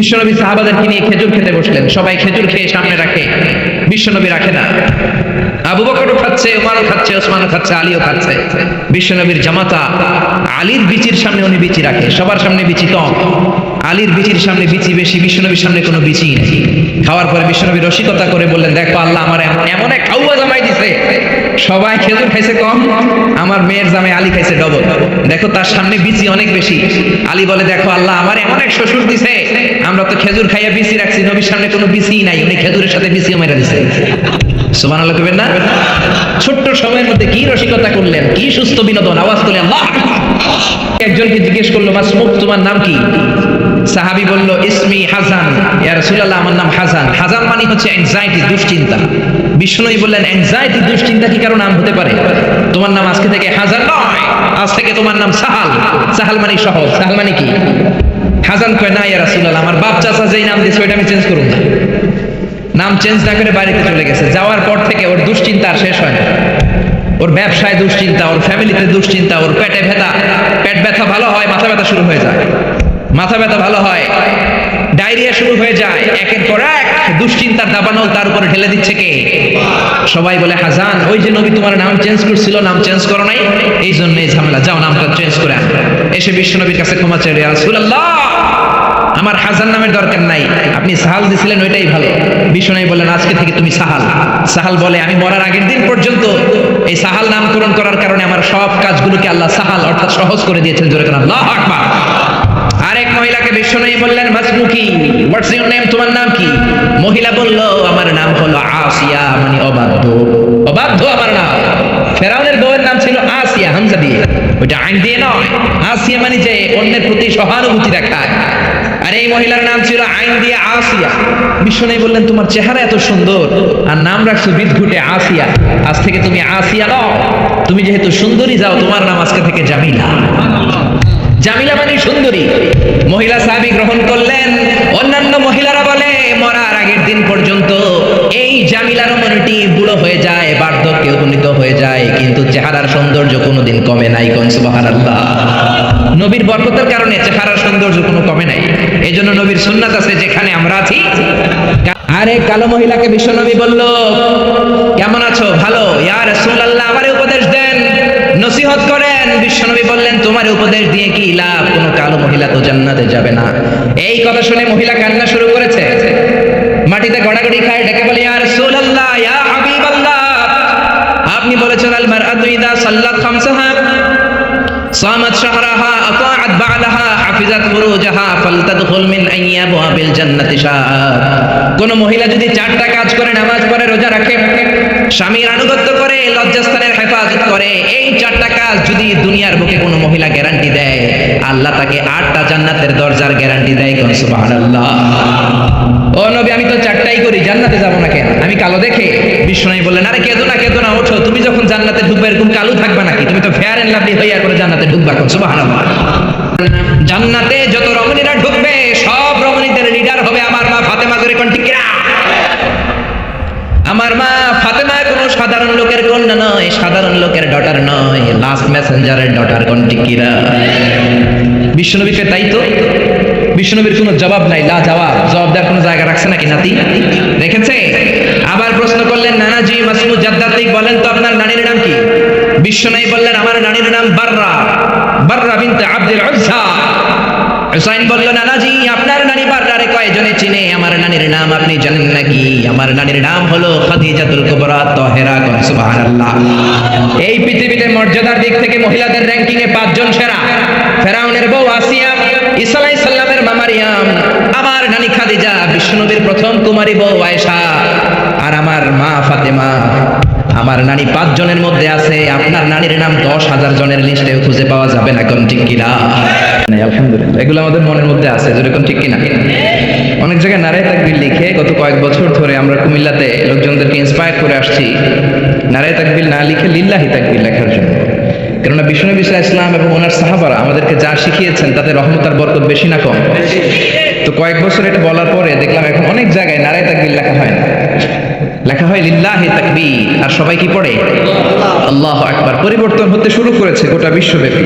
বিশ্বনবী সাহাবাদেরকে নিয়ে খেজুর খেতে বসলেন। সবাই খেজুর খেয়ে সামনে রাখে। বিশ্বনবী রাখে না। আবু বকরও খাচ্ছে, উমারও খাচ্ছে, ওসমানও খাচ্ছে, আলীও খাচ্ছে। বিশ্বনবীর জামাতা আলীর বিচির সামনে উনি বিচি রাখে। সবার সামনে বিচি কম আলীর বিচির সামনে বিচি বেশি, বিশ্বনবীর সামনে কোনো বিচি খাওয়ার পরে বিশ্বনবী রসিকতা করে বললেন, দেখো আল্লাহ আমার এমন এক খাওয়া জামাই দিছে সবাই খেজুর খাইছে কম, আমার মেয়ের জামাই আলী খাইছে ডবল দেখো তার সামনে বিচি অনেক বেশি। আলী বলে, দেখো আল্লাহ, আমার এমন এক শ্বশুর দিছে, আমরা তো খেজুর খাইয়া বিচি রাখছি, নবীর সামনে কোনো বিচি নাই, উনি খেজুরের সাথে বিচিও মেরা দিছে। সুমান আল্লাহ কবেন না? ছোট্ট সময়ের মধ্যে কি রসিকতা করলেন? কি সুস্থ বিনোদন? আওয়াজ আল্লাহ একজনকে জিজ্ঞেস করল মাসমুখ তোমার নাম কি? সাহাবি বলল, ইসমি হাসান ইয়া রাসূলুল্লাহ, আমার নাম হাসান হাসান মানে হচ্ছে অ্যাংজাইটি দুশ্চিন্তা। বিষ্ণুই বললেন অ্যাংজাইটি দুশ্চিন্তা কি কারও নাম হতে পারে? তোমার নাম আজকে থেকে হাসান নয়, আজ থেকে তোমার নাম সাহাল। সাহাল মানে সহজ, সাহাল মানে কি? হাসান কয়, না, ইয়া রাসূলুল্লাহ, আমার বাপ চাচা যেই নাম দিয়েছে, ওইটা আমি চেঞ্জ করুন না। নাম চেঞ্জ না করে বাড়িতে চলে গেছে। যাওয়ার পর থেকে ওর দুশ্চিন্তা আর শেষ হয় না। ওর ব্যবসায় দুশ্চিন্তা, ওর ফ্যামিলিতে দুশ্চিন্তা, ওর পেটে ব্যথা। পেট ব্যথা ভালো হয়, মাথা ব্যথা শুরু হয়ে যায়। মাথা ব্যথা ভালো হয়, ডায়রিয়া শুরু হয়ে যায়, একের পর এক দুশ্চিন্তার দাবানল তার উপরে ঢেলে দিচ্ছে কে? সবাই বলে হাজান ওই যে নবী তোমার নাম চেঞ্জ করছিল, নাম চেঞ্জ করো নাই এই জন্য এই ঝামেলা, যাও নামটা চেঞ্জ করে এসে বিশ্ব নবীর কাছে ক্ষমা চেয়ে রাসূলুল্লাহ, আমার হাজার নামের দরকার নাই, আপনি সাহাল দিছিলেন, ওইটাই ভালো। বিষ্ণু বললেন, আজকে থেকে তুমি সাহাল। সাহাল বলে, আমি মরার আগের দিন পর্যন্ত এই সাহাল নামকরণ করার কারণে আমার সব কাজগুলোকে আল্লাহ সাহাল অর্থাৎ সহজ করে দিয়েছেন। জোরে আল্লাহ আকবার আরেক মহিলাকে বিশ্বনয়ী বললেন মানে আইন দিয়ে আসিয়া মানে যে সহানুভূতি দেখায়। আর এই মহিলার নাম ছিল আইন দিয়ে আসিয়া। বিশ্বনয়ী বললেন, তোমার চেহারা এত সুন্দর, আর নাম রাখছো বিদঘুটে আসিয়া। আজ থেকে তুমি আসিয়া নও। তুমি যেহেতু সুন্দরী, যাও, তোমার নাম আজকে থেকে জামিলা। জামিলা মানে সুন্দরী। মহিলা সাহাবি গ্রহণ করলেন। অন্যান্য মহিলারা বলে, মরার আগের দিন পর্যন্ত এই জামিলার মনটি বুড়ো হয়ে যায়, বার্ধক্যে উপনীত হয়ে যায়, কিন্তু চেহারার সৌন্দর্য কোনোদিন কমে নাই কোন সুবহানাল্লাহ। নবীর বরকতের কারণে চেহারার সৌন্দর্য কোনো কমে নাই। এই জন্য নবীর সুন্নাত আছে, যেখানে আমরা আছি। আরে কালো মহিলাকে বিশ্বনবী বলল, কেমন আছো? ভালো? ইয়ার রাসূলুল্লাহ, আমারে উপদেশ দেন। নসিহত করেন। বিশ্বনবী বললেন, তোমার উপদেশ দিয়ে কি লাভ? কোন কালো মহিলা তো জান্নাতে যাবে না। এই কথা শুনে মহিলা কান্না শুরু করেছে। মাটিতে গড়াগড়ি খায়, ডেকে বলে আর সোলাল্লাহ ইয়া হাবিবাল্লাহ। আপনি বলেছেন, আল মারআতু ইদা সাল্লাত খামসাহা, সামাত শাহরাহা, আতা কোন মহিলা যদি চারটা কাজ করে, নামাজ পড়ে, রোজা রাখে, স্বামীর আনুগত্য করে, লজ্জাস্থানের হেফাজত করে, এই চারটা কাজ যদি দুনিয়ার বুকে কোনো মহিলা গ্যারান্টি দেয়, আল্লাহ তাকে আটটা জান্নাতের দরজার গ্যারান্টি দেয় কোন সুবহানাল্লাহ। ও নবী, আমি তো চারটাই করি, জান্নাতে যাব না কেন? আমি কালো দেখে বিষ্ণু বললেন, আরে কেঁদো না কেঁদো না, ওঠো, তুমি যখন জান্নাতে ঢুকবে, এরকম কালো থাকবে নাকি? তুমি তো ফেয়ার এন্ড লাভলি হইয়া করে জান্নাতে ঢুকবা কোন? সুবহানাল্লাহ। জান্নাতে যত রমণীরা ঢুকবে, সব রমণীদের লিডার হবে আমার মা ফাতেমা করে কোন আমার মা ফাতেমা কোনো সাধারণ লোকের কন্যা নয়, সাধারণ লোকের ডটার নয় লাস্ট মেসেঞ্জারের ডটার কোন টিকিরা বিশ্বনবীকে তাই তো, বিশ্বনবীর কোনো জবাব নাই, লা জবাব জবাব দেওয়ার কোনো জায়গা রাখছে নাকি নাতি? রেখেছে আবার প্রশ্ন করলেন, নানাজি মাসুদ জাদ্দাতিক বলেন তো আপনার নানির নাম কি বিশ্বনবী বললেন, আমার নানির নাম বাররা। বাররা বিনতে আব্দুল উজ্জা হুসাইন বলল, নানাজি, আপনার নানি বাররারে কয়জনে চিনে? আমার নানির নাম আপনি জানেন নাকি? আমার নানির নাম হলো খাদিজাতুল কুবরা তাহেরা কোন সুবহানাল্লাহ। এই পৃথিবীতে মর্যাদার দিক থেকে মহিলাদের র্যাঙ্কিং এ পাঁচজন সেরা। ফেরাউনের বউ আসিয়া, ঈসা আলাইহিস সালামের মা মারিয়াম আমার নানি খাদিজা বিশ্বনবীর প্রথম কুমারী বউ আয়েশা। আর আমার মা ফাতেমা আমার নানি পাঁচ জনের মধ্যে আছে আপনার নানির নাম দশ হাজার জনের লিস্টে খুঁজে পাওয়া যাবে না কোন ঠিক কিনা? আলহামদুলিল্লাহ। এগুলো আমাদের মনের মধ্যে আছে যেরকম ঠিক কিনা? অনেক জায়গায় নারায় তাকবির লিখে গত কয়েক বছর ধরে আমরা কুমিল্লাতে লোকজনদেরকে ইন্সপায়ার করে আসছি। নারায় তাকবির না লিখে লিল্লাহি তাকবির লেখার জন্য। কেননা বিষ্ণু বিশ্লা ইসলাম এবং ওনার সাহাবারা আমাদেরকে যা শিখিয়েছেন তাতে রহমতার বরকত বেশি না কম। তো কয়েক বছর এটা বলার পরে দেখলাম এখন অনেক জায়গায় নারায় তাকবির লেখা হয় না। লেখা হয় লিল্লাহি তাকবীর। আর সবাই কি পড়ে? আল্লাহ আকবার। পরিবর্তন হতে শুরু করেছে গোটা বিশ্বব্যাপী।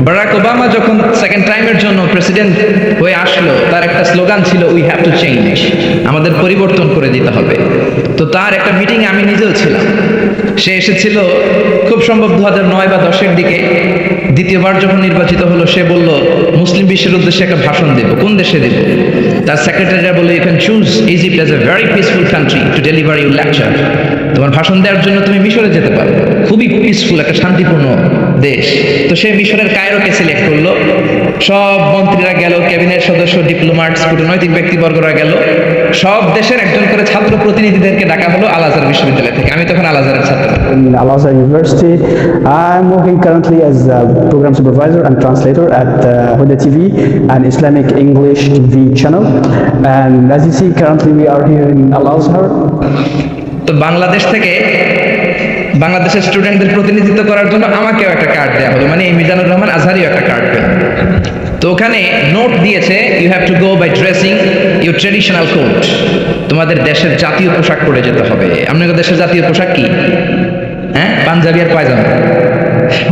বারাক ওবামা যখন সেকেন্ড টাইমের জন্য প্রেসিডেন্ট হয়ে আসলো, তার একটা স্লোগান ছিল উই হ্যাভ টু চেঞ্জ আমাদের পরিবর্তন করে দিতে হবে। তো তার একটা মিটিংয়ে আমি নিজেও ছিলাম। সে এসেছিল খুব সম্ভব দু নয় বা দশের দিকে। দ্বিতীয়বার যখন নির্বাচিত হলো, সে বলল, মুসলিম বিশ্বের উদ্দেশ্যে একটা ভাষণ দেব। কোন দেশে দেব? তার সেক্রেটারিরা বলল you can choose Egypt as a very peaceful country to deliver you lecture তোমার ভাষণ দেওয়ার জন্য তুমি মিশরে যেতে পারো। খুবই পিসফুল একটা শান্তিপূর্ণ দেশ। তো সে মিশরের কায়রোকে সিলেক্ট করল? সব মন্ত্রীরা গেল ক্যাবিনেট সদস্য ডিপ্লোমাট কূটনৈতিক ব্যক্তিবর্গরা গেল। সব দেশের একজন করে ছাত্র প্রতিনিধিদেরকে ডাকা হলো আলাজার বিশ্ববিদ্যালয় থেকে। আমি তখন আলাজারের ছাত্র। Al Azhar university I am currently as programme and translator at and Islamic English TV and as currently আর তো বাংলাদেশ থেকে বাংলাদেশের স্টুডেন্টদের প্রতিনিধিত্ব করার জন্য আমাকেও একটা কার্ড দেওয়া হলো। মানে মিজানুর রহমান আজহারিও একটা কার্ড পেল তো ওখানে নোট দিয়েছে you have to go by dressing your traditional code তোমাদের দেশের জাতীয় পোশাক পরে যেতে হবে। আপনাদের দেশের জাতীয় পোশাক কি? হ্যাঁ? পাঞ্জাবি আর পায়জামা।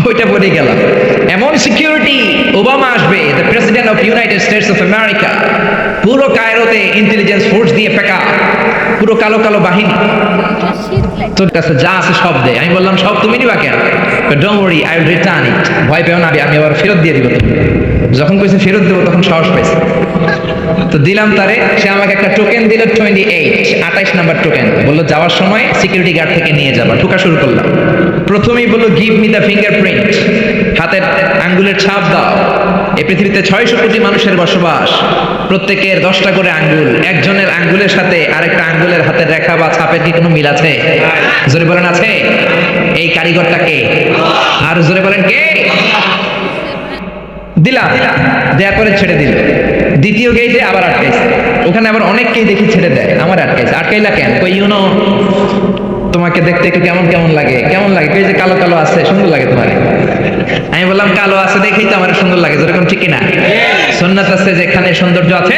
ওইটা পরে গেলাম। এমন সিকিউরিটি ওবামা আসবে the president of United States of America পুরো কায়রোতে ইন্টেলিজেন্স ফোর্স দিয়ে ফেকা। পুরো কালো কালো বাহিনী। তোর কাছে যা আছে সব দেয় আমি বললাম, সব তুমি নিবা কেন? Don't worry I will return it ভয় পেও না, আমি আবার ফেরত দিয়ে দিব যখন কইছে ফেরত দেবো, তখন সাহস পাইছে। তো দিলাম তারে, সে আমাকে একটা টোকেন দিল টোয়েন্টি এইট আঠাইশ নাম্বার টোকেন বলল, যাওয়ার সময় সিকিউরিটি গার্ড থেকে নিয়ে যাবা। ঠোকা শুরু করলাম। প্রথমেই বলল গিভ মি দ্য ফিঙ্গারপ্রিন্ট হাতের আঙ্গুলের ছাপ দাও। এ পৃথিবীতে ছয়শো কোটি মানুষের বসবাস। প্রত্যেকের দশটা করে আঙ্গুল, একজনের আঙ্গুলের সাথে আরেকটা আঙ্গুলের হাতের রেখা বা ছাপের কি কোনো মিল আছে? জোরে বলেন আছে? এই কারিগরটা কে? আর জোরে বলেন কে? দিলাম। দেয়া করে ছেড়ে দিল। দ্বিতীয় গেটে আবার আটকাইছে। ওখানে আবার অনেককেই দেখি ছেড়ে দেয়। আমার আটকাইছে। আটকাইলা কেন? কই ইউনো তোমাকে দেখতে একটু কেমন কেমন লাগে? কেমন লাগে? কই যে কালো কালো আছে, সুন্দর লাগে তোমার। আমি বললাম, কালো আছে দেখেই তো আমার সুন্দর লাগে, যেরকম ঠিক না সন্ন্যাত আছে যেখানে সৌন্দর্য আছে।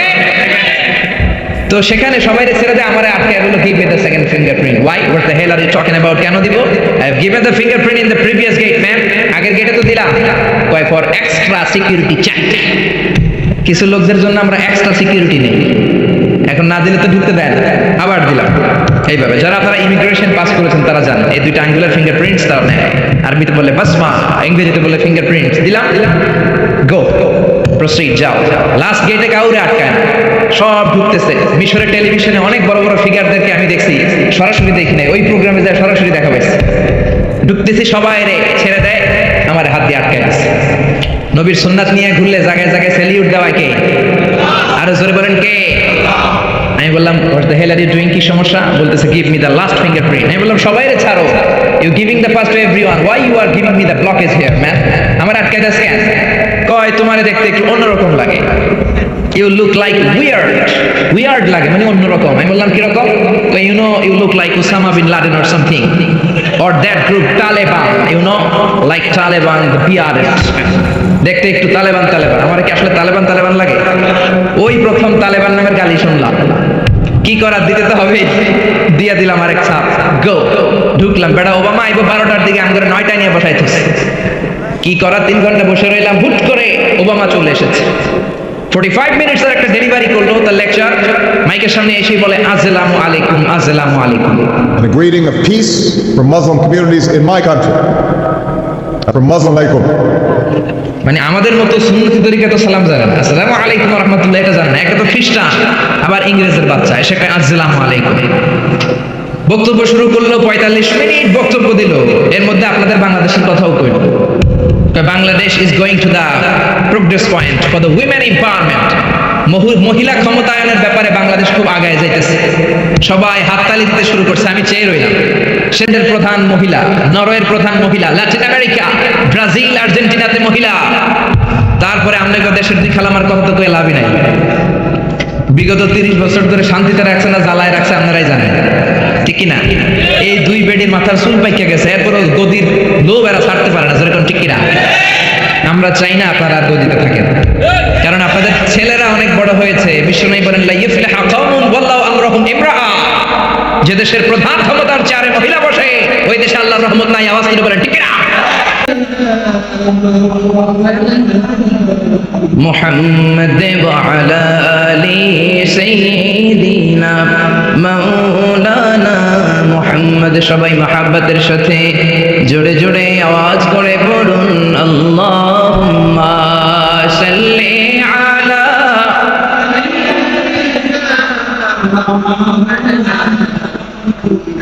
তো সেখানে সবাই ছেড়ে দেয়, আমার আটকে বলল give me the second fingerprint why what the hell are you talking about কেন দিব? I have given the fingerprint in the previous gate ma'am আগের গেটে তো দিলাম। কয় ফর এক্সট্রা সিকিউরিটি চেক কিছু লোকদের জন্য আমরা এক্সট্রা সিকিউরিটি নেই। এখন না দিলে তো ঢুকতে দেয় না। আবার দিলাম। এইভাবে, যারা আপনারা ইমিগ্রেশন পাস করেছেন, তারা জানেন। এই দুইটা আঙ্গুলার ফিঙ্গারপ্রিন্টস তারা নেয়। আরবিতে বলে বাসমা ইংরেজিতে বলে ফিঙ্গারপ্রিন্টস দিলাম দিলাম। গো প্রসিড যাও। লাস্ট গেটে কাউরে আটকায় সব ঢুকতেছে। মিশরের টেলিভিশনে অনেক বড় বড় ফিগারদেরকে আমি দেখছি, সরাসরি দেখি নাই। ওই প্রোগ্রামে যায় সরাসরি দেখা পাইছে। ঢুকতেছি সবাই রে, ছেড়ে দেয়, আমার হাত দিয়ে আটকায় দিচ্ছে নবীর সুন্নাত নিয়ে ঘুরলে জায়গায় জায়গায় সেলিউট দেওয়ায় কে? আরও জোরে বলেন কে? আমি বললাম the hell are you doing কি সমস্যা? বলতেছে give me the last fingerprint আমি বললাম, সবাই রে, ছাড়ো। You giving the first to everyone why you are giving me the blockage here man আমার আটকায় দেয় কেন কয়, তোমারে দেখতে একটু অন্যরকম লাগে। You look like weird weird লাগে মানে অন্যরকম। আমি বললাম, কীরকম? You know you look like Osama bin Laden or something or that group Taliban you know like Taliban the purest দেখতে একটু তালেবান তালেবান আমার কি আসলে তালেবান তালেবান লাগে? ওই প্রথম তালেবান নামের গালি শুনলাম। কি করার দিতে তো হবে দিয়ে দিলাম আরেক ছাপ। গো ঢুকলাম। বেটা, ওবামা আইবো বারোটার দিকে, আমি করে নয়টায় নিয়ে বসাইছিস কি করার? তিন ঘণ্টা বসে রইলাম। হুট করে ওবামা চলে এসেছে। ফোর্টি ফাইভ মিনিটস একটা ডেলিভারি করল তার লেকচার মাইকের সামনে এসেই বলে, আসসালামু আলাইকুম আসসালামু আলাইকুম। A greeting of peace from Muslim communities in my country. From Muslim alaikum. মানে আমাদের মতো সুন্নতি তরিকা তো সালাম জানে না। আসসালামু আলাইকুম রহমতুল্লাহ, এটা জানে না। একে তো খ্রিস্টান, আবার ইংরেজের বাচ্চা, এসে কয়, আসসালামু আলাইকুম। বক্তব্য শুরু করল পঁয়তাল্লিশ মিনিট, বক্তব্য দিল। এর মধ্যে আপনাদের বাংলাদেশের কথাও কইল। Bangladesh is going to the progress point for the women empowerment মহিলা ক্ষমতায়নের ব্যাপারে বাংলাদেশ খুব আগায় যাইতেছে। সবাই হাততালি দিতে শুরু করছে, আমি চেয়ে রইলাম। সেদের প্রধান মহিলা, নরওয়ের প্রধান মহিলা ল্যাটিন আমেরিকা, ব্রাজিল, আর্জেন্টিনাতে মহিলা। তারপরে আমরা দেশের দুই খেলামার কথা তো লাভই নাই। বিগত তিরিশ বছর ধরে শান্তিতে রাখছে না, জ্বালায় রাখছে, আপনারাই জানেন। ঠিক কি না এই দুই বেডির মাথার চুল পাইকে গেছে এরপর গদির লো বেড়া ছাড়তে পারে না, যেরকম ঠিক কিনা? আমরা চাই না আপনারা গদিতে থাকেন। কারণ আপনাদের ছেলেরা অনেক বড় হয়েছে বিশ্ব নাই বলেন লা ইফলিহা কওমুন ওয়াল্লাহু আমরুহুম ইমরাআ যে দেশের প্রধান ক্ষমতার চেয়ারে মহিলা বসে ওই দেশে আল্লাহর রহমত নাই আওয়াজ তুলে বলেন ঠিক না محمد وعلى آل سيدنا مولانا محمد সবাই মহাব্বতের সাথে জোরে জোরে আওয়াজ করে পড়ুন আল্লাহুম্মা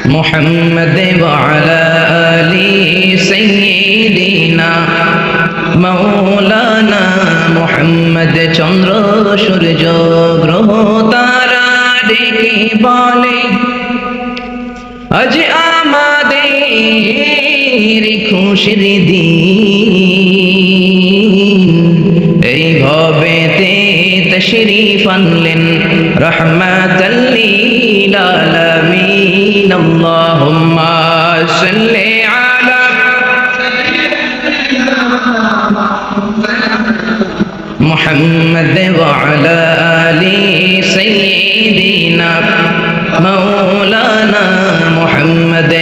محمد وعلى آل سيدنا মৌলানা মোহাম্মদ চন্দ্র সূর্য গ্রহ তারা ডেকে বলে আজ আমাদের খুশির দিন এই ভবেতে তশরিফ আনলেন রহমাতাল্লিল العالمين اللهم صل على محمد وعلى آل سيدنا مولانا محمد